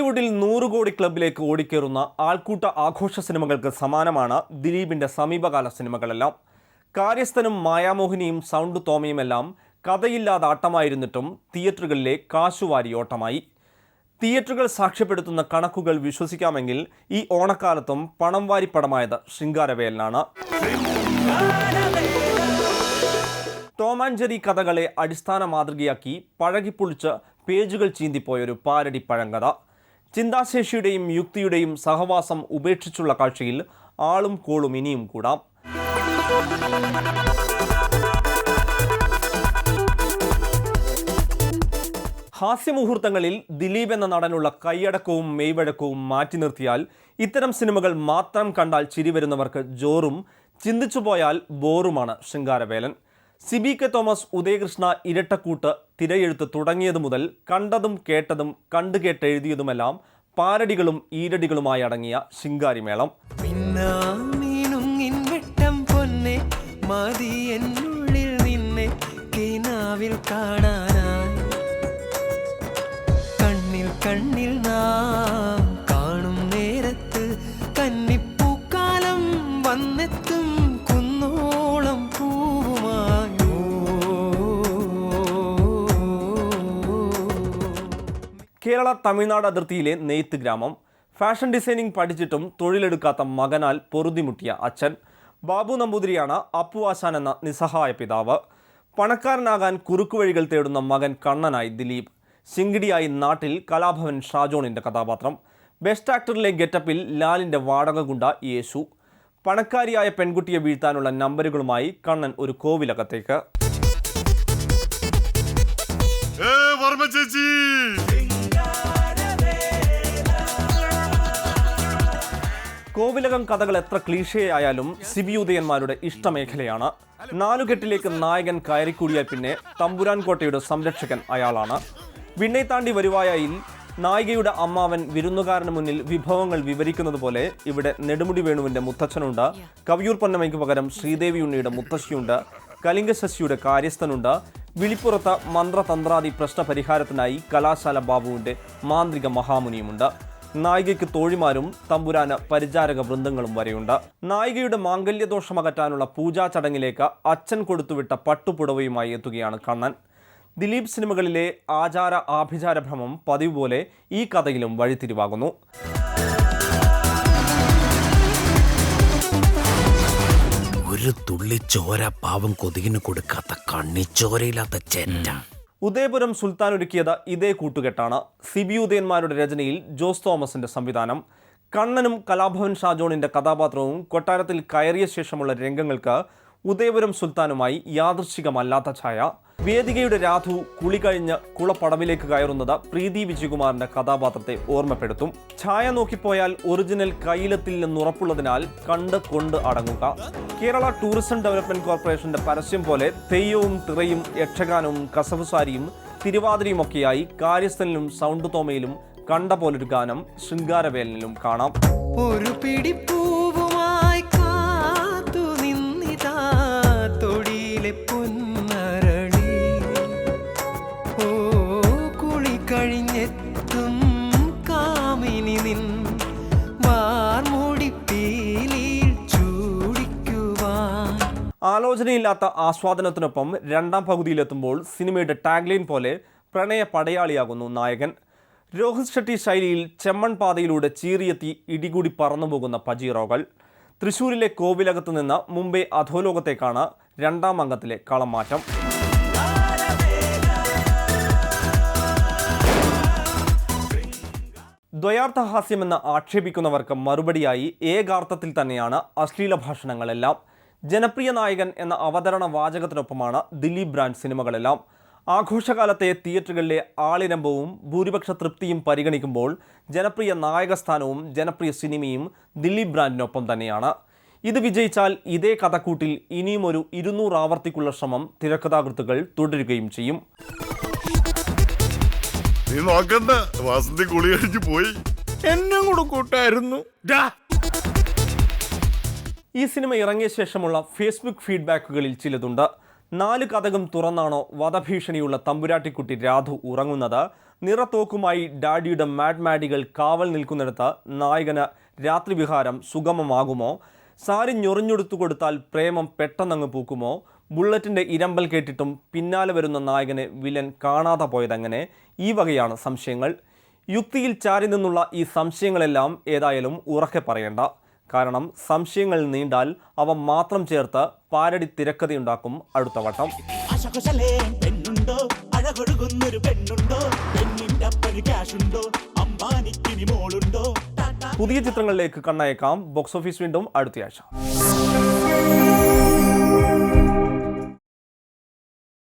ബോളിവുഡിൽ നൂറ് കോടി ക്ലബിലേക്ക് ഓടിക്കേറുന്ന ആൾക്കൂട്ട ആഘോഷ സിനിമകൾക്ക് സമാനമാണ് ദിലീപിന്റെ സമീപകാല സിനിമകളെല്ലാം. കാര്യസ്ഥനും മായാമോഹിനിയും സൗണ്ട് തോമയുമെല്ലാം കഥയില്ലാതെ ആട്ടമായിരുന്നിട്ടും തിയേറ്ററുകളിലെ കാശുവാരിയോട്ടമായി. തിയേറ്ററുകൾ സാക്ഷ്യപ്പെടുത്തുന്ന കണക്കുകൾ വിശ്വസിക്കാമെങ്കിൽ ഈ ഓണക്കാലത്തും പണം വാരിപ്പടമായത് ശൃംഗാരവേലനാണ്. ടോം കഥകളെ അടിസ്ഥാന മാതൃകയാക്കി പഴകിപ്പൊളിച്ച് പേജുകൾ ചീന്തിപ്പോയൊരു പാരടി പഴങ്കഥ. ചിന്താശേഷിയുടെയും യുക്തിയുടെയും സഹവാസം ഉപേക്ഷിച്ചുള്ള കാഴ്ചയിൽ ആളും കോളും ഇനിയും കൂടാം. ഹാസ്യമുഹൂർത്തങ്ങളിൽ ദിലീപ് എന്ന നടനുള്ള കൈയടക്കവും മെയ്വഴക്കവും മാറ്റി നിർത്തിയാൽ ഇത്തരം സിനിമകൾ മാത്രം കണ്ടാൽ ചിരി വരുന്നവർക്ക് ജോറും ചിന്തിച്ചു പോയാൽ ബോറുമാണ് ശൃംഗാരവേലൻ. സിബി കെ തോമസ് ഉദയകൃഷ്ണ ഇരട്ടക്കൂട്ട് തിരയെഴുത്ത് തുടങ്ങിയതു മുതൽ കണ്ടതും കേട്ടതും കണ്ടുകേട്ടെഴുതിയതുമെല്ലാം പാരടികളും ഈരടികളുമായി അടങ്ങിയ ശിങ്കാരിമേളം. പൊന്നെ എന്നുള്ളിൽ നിന്നെ കിനാവിൽ കേരള തമിഴ്നാട് അതിർത്തിയിലെ നെയ്ത്ത് ഗ്രാമം. ഫാഷൻ ഡിസൈനിങ് പഠിച്ചിട്ടും തൊഴിലെടുക്കാത്ത മകനാൽ പൊറുതിമുട്ടിയ അച്ഛൻ. ബാബു നമ്പൂതിരിയാണ് അപ്പു ആശാൻ എന്ന നിസ്സഹായ പിതാവ്. പണക്കാരനാകാൻ കുറുക്കുവഴികൾ തേടുന്ന മകൻ കണ്ണനായി ദിലീപ്. ശിങ്കിടിയായി നാട്ടിൽ കലാഭവൻ ഷാജോണിന്റെ കഥാപാത്രം. ബെസ്റ്റ് ആക്ടറിലെ ഗെറ്റപ്പിൽ ലാലിന്റെ വാടക ഗുണ്ട യേശു. പണക്കാരിയായ പെൺകുട്ടിയെ വീഴ്ത്താനുള്ള നമ്പറുകളുമായി കണ്ണൻ ഒരു കോവിലകത്തേക്ക്. കോവിലകം കഥകൾ എത്ര ക്ലീഷയായാലും സിബി ഉദയന്മാരുടെ ഇഷ്ടമേഖലയാണ്. നാലുകെട്ടിലേക്ക് നായകൻ കയറിക്കൂടിയാൽ പിന്നെ തമ്പുരാൻ കോട്ടയുടെ സംരക്ഷകൻ അയാളാണ്. വിണ്ണൈത്താണ്ടി താണ്ടി വരുവായായിൽ നായികയുടെ അമ്മാവൻ വിരുന്നുകാരന് മുന്നിൽ വിഭവങ്ങൾ വിവരിക്കുന്നത് പോലെ ഇവിടെ നെടുമുടി വേണുവിന്റെ മുത്തച്ഛനുണ്ട്. കവിയൂർ പൊന്നമ്മയ്ക്ക് പകരം ശ്രീദേവി ഉണ്ണിയുടെ മുത്തശ്ശിയുണ്ട്. കലിംഗശശിയുടെ കാര്യസ്ഥനുണ്ട്. വിളിപ്പുറത്ത് മന്ത്രതന്ത്രാദി പ്രശ്ന പരിഹാരത്തിനായി കലാശാല ബാബുവിന്റെ മാന്ത്രിക മഹാമുനിയുമുണ്ട്. നായികയ്ക്ക് തോഴിമാരും തമ്പുരാന് പരിചാരക വൃന്ദങ്ങളും വരെയുണ്ട്. നായികയുടെ മാംഗല്യദോഷം അകറ്റാനുള്ള പൂജാ ചടങ്ങിലേക്ക് അച്ഛൻ കൊടുത്തുവിട്ട പട്ടുപുടവയുമായി എത്തുകയാണ് കണ്ണൻ. ദിലീപ് സിനിമകളിലെ ആചാര ആഭിചാര ഭ്രമം പതിവ് പോലെ ഈ കഥയിലും വഴിത്തിരിവാകുന്നു. ഒരു തുള്ളി ചോര പാവം കൊതുകിന് കൊടുക്കാത്ത കണ്ണിച്ചോരയില്ലാത്ത ചെറ്റ. ഉദയപുരം സുൽത്താൻ ഒരുക്കിയത് ഇതേ കൂട്ടുകെട്ടാണ്. സിബി ഉദയന്മാരുടെ രചനയിൽ ജോസ് തോമസിന്റെ സംവിധാനം കണ്ണനും കലാഭവൻ ഷാജോണിന്റെ കഥാപാത്രവും കൊട്ടാരത്തിൽ കയറിയ ശേഷമുള്ള രംഗങ്ങൾക്ക് ഉദയപുരം സുൽത്താനുമായി യാദൃശ്ചികമല്ലാത്ത ഛായ. വേദികയുടെ രാധു കുളി കഴിഞ്ഞ് കുളപ്പടവിലേക്ക് കയറുന്നത് പ്രീതി വിജയകുമാറിന്റെ കഥാപാത്രത്തെ ഓർമ്മപ്പെടുത്തും. ഛായ നോക്കിപ്പോയാൽ ഒറിജിനൽ കയ്യിലെത്തിൽ നിന്നുറപ്പുള്ളതിനാൽ കണ്ട് കൊണ്ട് അടങ്ങുക. കേരള ടൂറിസം ഡെവലപ്മെന്റ് കോർപ്പറേഷന്റെ പരസ്യം പോലെ തെയ്യവും തിറയും യക്ഷഗാനവും കസവുസാരിയും തിരുവാതിരയുമൊക്കെയായി കാര്യസ്ഥനിലും സൗണ്ട് തോമയിലും കണ്ട പോലൊരു ഗാനം ശൃംഗാരവേലനിലും കാണാം. ഒരു പിടി ആലോചനയില്ലാത്ത ആസ്വാദനത്തിനൊപ്പം രണ്ടാം പകുതിയിലെത്തുമ്പോൾ സിനിമയുടെ ടാഗ്ലൈൻ പോലെ പ്രണയ പടയാളിയാകുന്നു നായകൻ. രോഹിത് ഷെട്ടി ശൈലിയിൽ ചെമ്മൺ പാതയിലൂടെ ചീറിയെത്തി ഇടികൂടി പറന്നുപോകുന്ന പജീറോകൾ തൃശൂരിലെ കോവിലകത്ത് നിന്ന് മുംബൈ അധോലോകത്തേക്കാണ് രണ്ടാം അംഗത്തിലെ കളമാറ്റം. ദ്വയാർത്ഥ ഹാസ്യമെന്ന് ആക്ഷേപിക്കുന്നവർക്ക് മറുപടിയായി ഏകാർത്ഥത്തിൽ തന്നെയാണ് അശ്ലീല ഭാഷണങ്ങളെല്ലാം. ജനപ്രിയ നായകൻ എന്ന അവതരണ വാചകത്തിനൊപ്പമാണ് ദിലീപ് ബ്രാൻഡ് സിനിമകളെല്ലാം. ആഘോഷകാലത്തെ തിയേറ്ററുകളിലെ ആളിരമ്പവും ഭൂരിപക്ഷ തൃപ്തിയും പരിഗണിക്കുമ്പോൾ ജനപ്രിയ നായകസ്ഥാനവും ജനപ്രിയ സിനിമയും ദിലീപ് ബ്രാൻഡിനൊപ്പം തന്നെയാണ്. ഇത് വിജയിച്ചാൽ ഇതേ കഥക്കൂട്ടിൽ ഇനിയും ഒരു ഇരുന്നൂറ് ആവർത്തിക്കുള്ള ശ്രമം തിരക്കഥാകൃത്തുകൾ തുടരുകയും ചെയ്യും. പോയി. എന്നും കൂടെ കൂട്ടായിരുന്നു. ഈ സിനിമ ഇറങ്ങിയ ശേഷമുള്ള ഫേസ്ബുക്ക് ഫീഡ്ബാക്കുകളിൽ ചിലതുണ്ട്. നാല് കഥകം തുറന്നാണോ വധഭീഷണിയുള്ള തമ്പുരാട്ടിക്കുട്ടി രാധു ഉറങ്ങുന്നത്? നിറത്തോക്കുമായി ഡാഡിയുടെ മാഡ് മാഡികൾ കാവൽ നിൽക്കുന്നിടത്ത് നായകന് രാത്രിവിഹാരം സുഗമമാകുമോ? സാരി ഞൊറിഞ്ഞൊടുത്തു കൊടുത്താൽ പ്രേമം പെട്ടെന്നങ്ങ് പൂക്കുമോ? ബുള്ളറ്റിന്റെ ഇരമ്പൽ കേട്ടിട്ടും പിന്നാലെ വരുന്ന നായകനെ വിലൻ കാണാതെ പോയതങ്ങനെ? ഈ വകയാണ് സംശയങ്ങൾ. യുക്തിയിൽ ചാരി നിന്നുള്ള ഈ സംശയങ്ങളെല്ലാം ഏതായാലും ഉറക്കെ പറയേണ്ട. കാരണം സംശയങ്ങൾ നീണ്ടാൽ അവ മാത്രം ചേർത്ത് പാരടി തിരക്കഥയുണ്ടാക്കും അടുത്ത വട്ടം. പുതിയ ചിത്രങ്ങളിലേക്ക് കണ്ണയക്കാം. ബോക്സ് ഓഫീസ് വീണ്ടും അടുത്തയാഴ്ച.